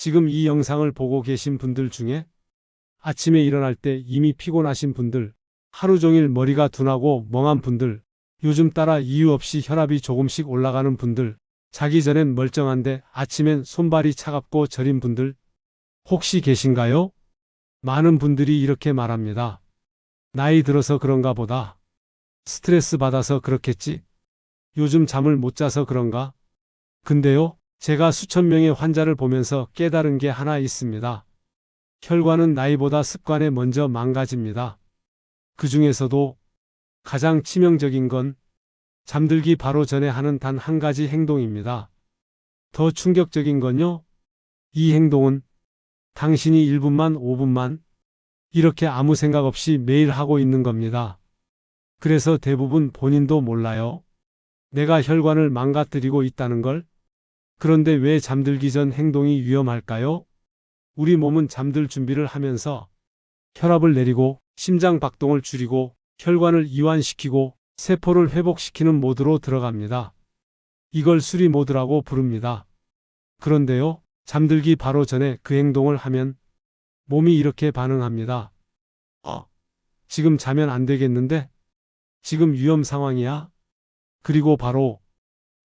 지금 이 영상을 보고 계신 분들 중에 아침에 일어날 때 이미 피곤하신 분들, 하루 종일 머리가 둔하고 멍한 분들, 요즘 따라 이유 없이 혈압이 조금씩 올라가는 분들, 자기 전엔 멀쩡한데 아침엔 손발이 차갑고 저린 분들, 혹시 계신가요? 많은 분들이 이렇게 말합니다. 나이 들어서 그런가 보다. 스트레스 받아서 그렇겠지. 요즘 잠을 못 자서 그런가? 근데요, 제가 수천 명의 환자를 보면서 깨달은 게 하나 있습니다. 혈관은 나이보다 습관에 먼저 망가집니다. 그 중에서도 가장 치명적인 건 잠들기 바로 전에 하는 단 한 가지 행동입니다. 더 충격적인 건요, 이 행동은 당신이 1분만 5분만 이렇게 아무 생각 없이 매일 하고 있는 겁니다. 그래서 대부분 본인도 몰라요. 내가 혈관을 망가뜨리고 있다는 걸? 그런데 왜 잠들기 전 행동이 위험할까요? 우리 몸은 잠들 준비를 하면서 혈압을 내리고 심장 박동을 줄이고 혈관을 이완시키고 세포를 회복시키는 모드로 들어갑니다. 이걸 수리 모드라고 부릅니다. 그런데요, 잠들기 바로 전에 그 행동을 하면 몸이 이렇게 반응합니다. 어, 지금 자면 안 되겠는데? 지금 위험 상황이야? 그리고 바로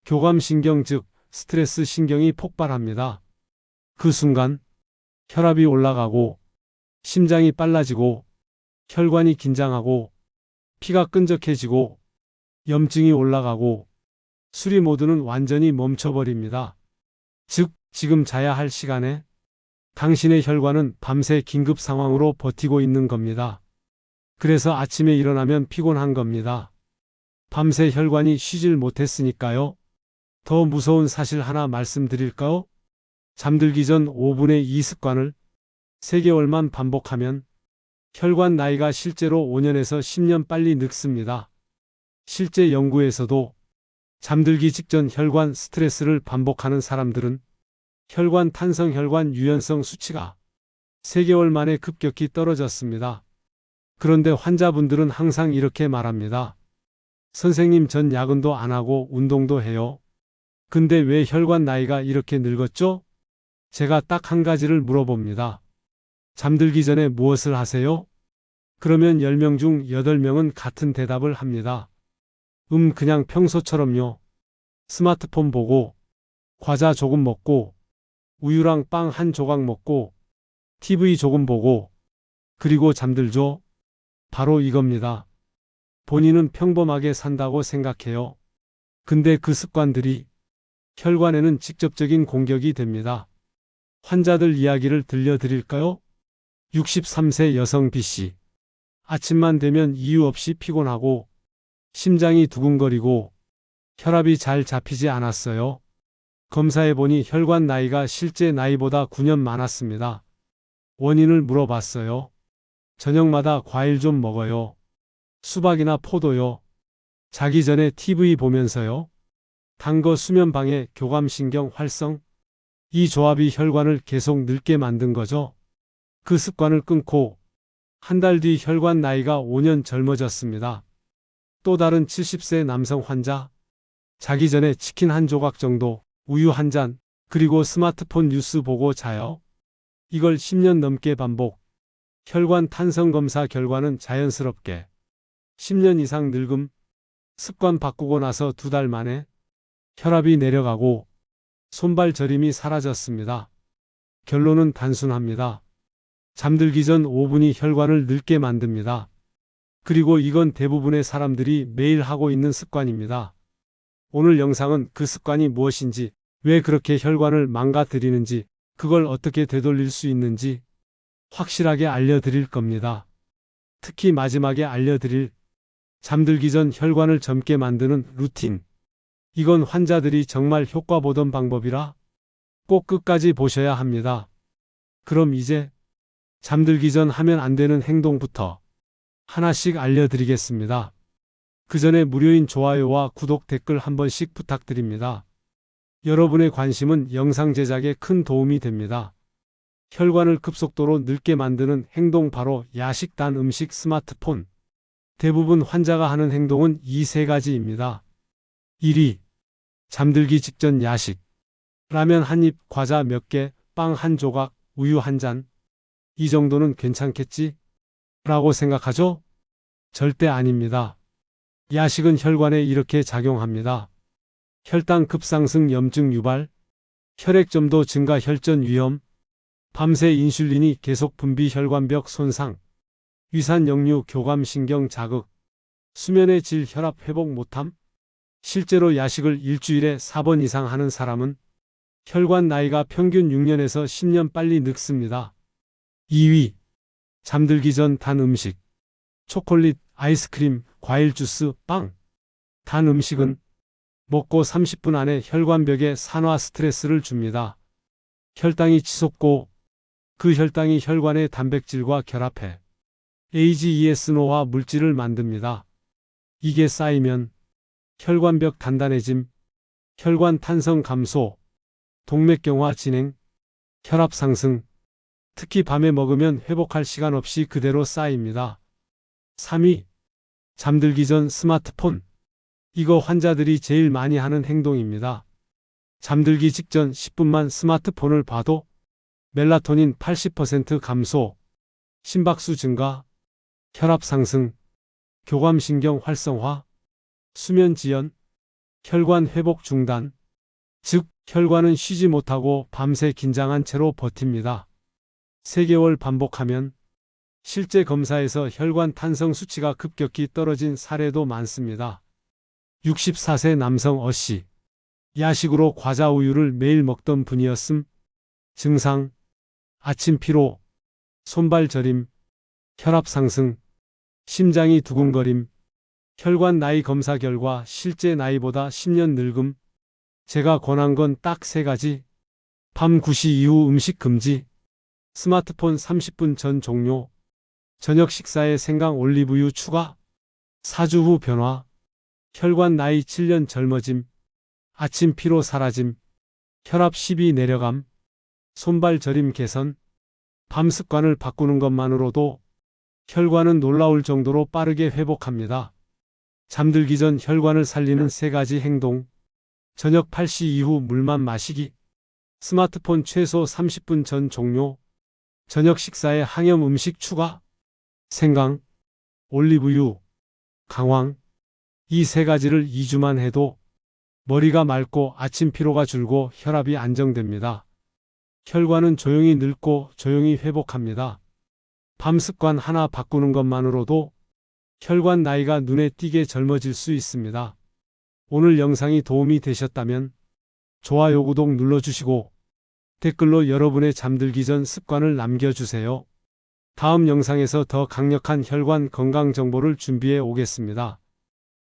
교감신경 즉 스트레스 신경이 폭발합니다. 그 순간 혈압이 올라가고 심장이 빨라지고 혈관이 긴장하고 피가 끈적해지고 염증이 올라가고 수리 모드는 완전히 멈춰버립니다. 즉, 지금 자야 할 시간에 당신의 혈관은 밤새 긴급 상황으로 버티고 있는 겁니다. 그래서 아침에 일어나면 피곤한 겁니다. 밤새 혈관이 쉬질 못했으니까요. 더 무서운 사실 하나 말씀드릴까요? 잠들기 전 5분의 2 습관을 3개월만 반복하면 혈관 나이가 실제로 5년에서 10년 빨리 늙습니다. 실제 연구에서도 잠들기 직전 혈관 스트레스를 반복하는 사람들은 혈관 탄성 혈관 유연성 수치가 3개월 만에 급격히 떨어졌습니다. 그런데 환자분들은 항상 이렇게 말합니다. 선생님 전 야근도 안 하고 운동도 해요. 근데 왜 혈관 나이가 이렇게 늙었죠? 제가 딱 한 가지를 물어봅니다. 잠들기 전에 무엇을 하세요? 그러면 10명 중 8명은 같은 대답을 합니다. 음, 그냥 평소처럼요. 스마트폰 보고, 과자 조금 먹고, 우유랑 빵 한 조각 먹고, TV 조금 보고, 그리고 잠들죠? 바로 이겁니다. 본인은 평범하게 산다고 생각해요. 근데 그 습관들이 혈관에는 직접적인 공격이 됩니다. 환자들 이야기를 들려드릴까요? 63세 여성 B씨. 아침만 되면 이유 없이 피곤하고 심장이 두근거리고 혈압이 잘 잡히지 않았어요. 검사해보니 혈관 나이가 실제 나이보다 9년 많았습니다. 원인을 물어봤어요. 저녁마다 과일 좀 먹어요. 수박이나 포도요. 자기 전에 TV 보면서요. 단거 수면 방해, 교감신경 활성. 이 조합이 혈관을 계속 늙게 만든 거죠. 그 습관을 끊고 한 달 뒤 혈관 나이가 5년 젊어졌습니다. 또 다른 70세 남성 환자. 자기 전에 치킨 한 조각 정도, 우유 한 잔, 그리고 스마트폰 뉴스 보고 자요. 이걸 10년 넘게 반복. 혈관 탄성 검사 결과는 자연스럽게 10년 이상 늙음, 습관 바꾸고 나서 두 달 만에 혈압이 내려가고 손발 저림이 사라졌습니다. 결론은 단순합니다. 잠들기 전 5분이 혈관을 늙게 만듭니다. 그리고 이건 대부분의 사람들이 매일 하고 있는 습관입니다. 오늘 영상은 그 습관이 무엇인지, 왜 그렇게 혈관을 망가뜨리는지, 그걸 어떻게 되돌릴 수 있는지 확실하게 알려드릴 겁니다. 특히 마지막에 알려드릴 잠들기 전 혈관을 젊게 만드는 루틴. 이건 환자들이 정말 효과 보던 방법이라 꼭 끝까지 보셔야 합니다. 그럼 이제 잠들기 전 하면 안 되는 행동부터 하나씩 알려드리겠습니다. 그 전에 무료인 좋아요와 구독 댓글 한 번씩 부탁드립니다. 여러분의 관심은 영상 제작에 큰 도움이 됩니다. 혈관을 급속도로 늙게 만드는 행동 바로 야식 단 음식 스마트폰. 대부분 환자가 하는 행동은 이 세 가지입니다. 1위. 잠들기 직전 야식. 라면 한 입, 과자 몇 개, 빵 한 조각, 우유 한 잔. 이 정도는 괜찮겠지? 라고 생각하죠? 절대 아닙니다. 야식은 혈관에 이렇게 작용합니다. 혈당 급상승 염증 유발, 혈액점도 증가 혈전 위험, 밤새 인슐린이 계속 분비 혈관벽 손상, 위산 역류 교감 신경 자극, 수면의 질 혈압 회복 못함, 실제로 야식을 일주일에 4번 이상 하는 사람은 혈관 나이가 평균 6년에서 10년 빨리 늙습니다. 2위. 잠들기 전 단 음식. 초콜릿, 아이스크림, 과일 주스, 빵. 단 음식은 먹고 30분 안에 혈관벽에 산화 스트레스를 줍니다. 혈당이 치솟고 그 혈당이 혈관의 단백질과 결합해 AGES노화 물질을 만듭니다. 이게 쌓이면 혈관벽 단단해짐, 혈관 탄성 감소, 동맥경화 진행, 혈압 상승, 특히 밤에 먹으면 회복할 시간 없이 그대로 쌓입니다. 3위. 잠들기 전 스마트폰. 이거 환자들이 제일 많이 하는 행동입니다. 잠들기 직전 10분만 스마트폰을 봐도 멜라토닌 80% 감소, 심박수 증가, 혈압 상승, 교감신경 활성화, 수면 지연, 혈관 회복 중단, 즉 혈관은 쉬지 못하고 밤새 긴장한 채로 버팁니다. 3개월 반복하면 실제 검사에서 혈관 탄성 수치가 급격히 떨어진 사례도 많습니다. 64세 남성 어씨. 야식으로 과자 우유를 매일 먹던 분이었음. 증상. 아침 피로. 손발 저림. 혈압 상승. 심장이 두근거림. 혈관 나이 검사 결과 실제 나이보다 10년 늙음. 제가 권한 건 딱 세 가지. 밤 9시 이후 음식 금지. 스마트폰 30분 전 종료. 저녁 식사에 생강 올리브유 추가. 4주 후 변화. 혈관 나이 7년 젊어짐. 아침 피로 사라짐. 혈압 12 내려감. 손발 저림 개선. 밤 습관을 바꾸는 것만으로도 혈관은 놀라울 정도로 빠르게 회복합니다. 잠들기 전 혈관을 살리는 세 가지 행동. 저녁 8시 이후 물만 마시기. 스마트폰 최소 30분 전 종료. 저녁 식사에 항염 음식 추가. 생강, 올리브유, 강황. 이 세 가지를 2주만 해도 머리가 맑고 아침 피로가 줄고 혈압이 안정됩니다. 혈관은 조용히 늙고 조용히 회복합니다. 밤 습관 하나 바꾸는 것만으로도 혈관 나이가 눈에 띄게 젊어질 수 있습니다. 오늘 영상이 도움이 되셨다면 좋아요, 구독 눌러주시고 댓글로 여러분의 잠들기 전 습관을 남겨주세요. 다음 영상에서 더 강력한 혈관 건강 정보를 준비해 오겠습니다.